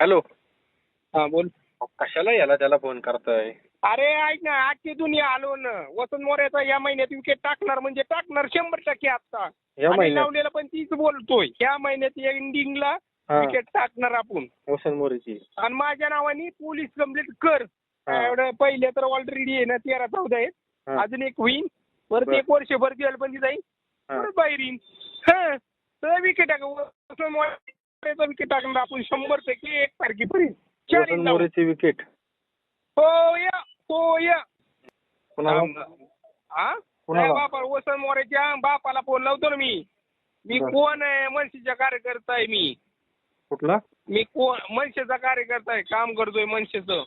Hello. हा बोल. कशाला याला त्याला फोन करताय? अरे ऐक ना आजची दुनिया आलो ना वसंत मोऱ्याचा या महिन्यात विकेट टाकणार म्हणजे टाकणार शंभर टक्के आता या आणि महिन्यात? लावलेला पण तीच बोलतोय. या महिन्यात एंडिंगला हा. विकेट टाकणार आपण. वसंत मोरेची. आणि माझ्या नावाने पोलीस कंप्लेंट कर. हा. एवढं पहिले तर ऑलरेडी आहे ना तेरा चौदा आहेत. हा. अजून एक होईन. परत बर. एक वर्षभर जेल पण जाईल हा. परत बाहेर येईन. हा. तर विकेट टाक. वसंत मोऱ्याचा विकेट टाकणार आपण शंभर टक्के एक तारखेपर्यंत चार वसंत मोरेची विकेट. हो या हो या कुणाला हा कुणाला? त्या बापा वसंत मोरेच्या बापाला फोन लावतो ना मी. मी बर. कोण आहे? मनसेचा कार्यकर्ता आहे मी. कुठला? मी कोण? मनसेचा कार्यकर्ता आहे. काम करतोय मनसेचं.